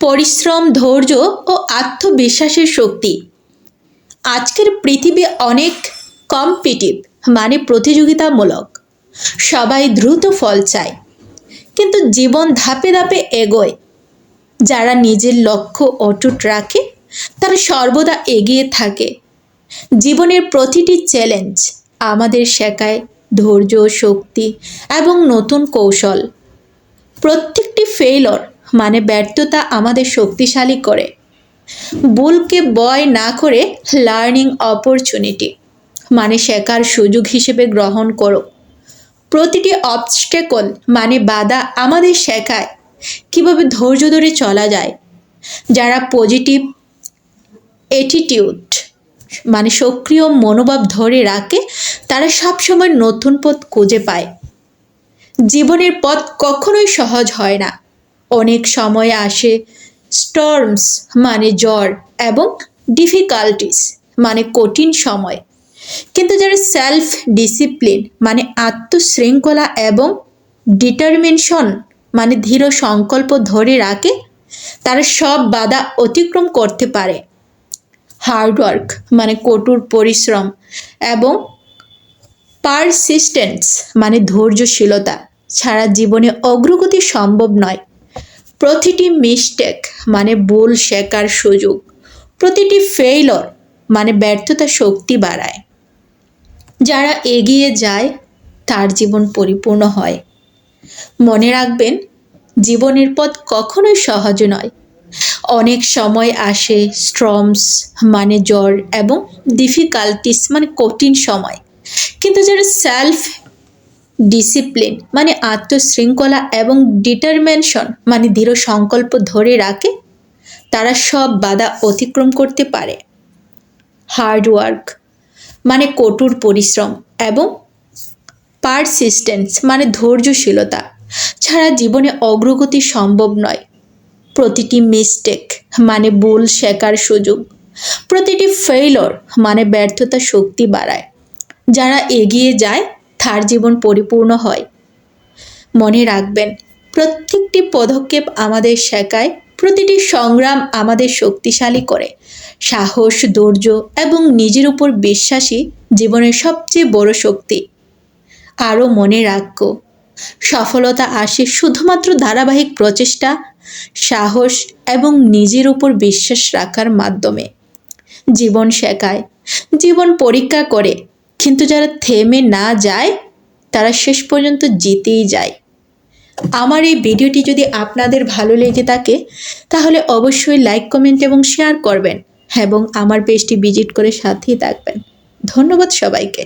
পরিশ্রম, ধৈর্য ও আত্মবিশ্বাসের শক্তি। আজকের পৃথিবী অনেক কম্পিটিভ মানে প্রতিযোগিতামূলক। সবাই দ্রুত ফল চায়, কিন্তু জীবন ধাপে ধাপে এগোয়। যারা নিজের লক্ষ্য অটুট রাখে, তারা সর্বদা এগিয়ে থাকে। জীবনের প্রতিটি চ্যালেঞ্জ আমাদের শেখায় ধৈর্য, শক্তি এবং নতুন কৌশল। প্রত্যেকটি ফেইলর মানে ব্যর্থতা আমাদের শক্তিশালী করে। ভুলকে বয় না করে লার্নিং অপরচুনিটি মানে শেখার সুযোগ হিসেবে গ্রহণ করো। প্রতিটি অবস্টেকল মানে বাধা আমাদের শেখায় কীভাবে ধৈর্য ধরে চলা যায়। যারা পজিটিভ অ্যাটিটিউড মানে সক্রিয় মনোভাব ধরে রাখে, তারা সবসময় নতুন পথ খুঁজে পায়। জীবনের পথ কখনোই সহজ হয় না। অনেক সময় আসে স্টর্মস মানে জ্বর এবং ডিফিকাল্টিস মানে কঠিন সময়। কিন্তু যারা সেলফ ডিসিপ্লিন মানে আত্মশৃঙ্খলা এবং ডিটারমিনেশন মানে দৃঢ় সংকল্প ধরে রাখে, তারা সব বাধা অতিক্রম করতে পারে। হার্ডওয়ার্ক মানে কঠোর পরিশ্রম এবং পারসিস্টেন্স মানে ধৈর্যশীলতা ছাড়া জীবনে অগ্রগতি সম্ভব নয়। প্রতিটি মিস্টেক মানে ভুল শেখার সুযোগ, প্রতিটি ফেইলর মানে ব্যর্থতা শক্তি বাড়ায়। যারা এগিয়ে যায়, তার জীবন পরিপূর্ণ হয়। মনে রাখবেন, জীবনের পথ কখনোই সহজ নয়। অনেক সময় আসে স্ট্রমস মানে জ্বর এবং ডিফিকাল্টিস মানে কঠিন সময়। কিন্তু যারা সেলফ ডিসিপ্লিন মানে আত্মশৃঙ্খলা এবং ডিটারমেনশন মানে দৃঢ় সংকল্প ধরে রাখে। তারা সব বাধা অতিক্রম করতে পারে। হার্ডওয়ার্ক মানে কঠোর পরিশ্রম এবং পারসিস্টেন্স মানে ধৈর্যশীলতা, ছাড়া জীবনে অগ্রগতি সম্ভব নয়। প্রতিটি মিস্টেক মানে ভুল শেখার সুযোগ। প্রতিটি ফেইলর মানে ব্যর্থতা শক্তি বাড়ায়। যারা এগিয়ে যায় তার জীবন পরিপূর্ণ হয়। মনে রাখবেন, প্রত্যেকটি পদক্ষেপ আমাদের শেখায়, প্রতিটি সংগ্রাম আমাদের শক্তিশালী করে। সাহস, ধৈর্য এবং নিজের উপর বিশ্বাসী জীবনের সবচেয়ে বড় শক্তি। আরও মনে রাখো, সফলতা আসে শুধুমাত্র ধারাবাহিক প্রচেষ্টা, সাহস এবং নিজের উপর বিশ্বাস রাখার মাধ্যমে। জীবন শেখায়, জীবন পরীক্ষা করে কিন্তু যারা থেমে না যায়, তারা শেষ পর্যন্ত জিতেই যায়। আমার এই ভিডিওটি যদি আপনাদের ভালো লেগে থাকে, তাহলে অবশ্যই লাইক কমেন্ট এবং শেয়ার করবেন এবং আমার পেজটি ভিজিট করে সাথেই থাকবেন। ধন্যবাদ সবাইকে।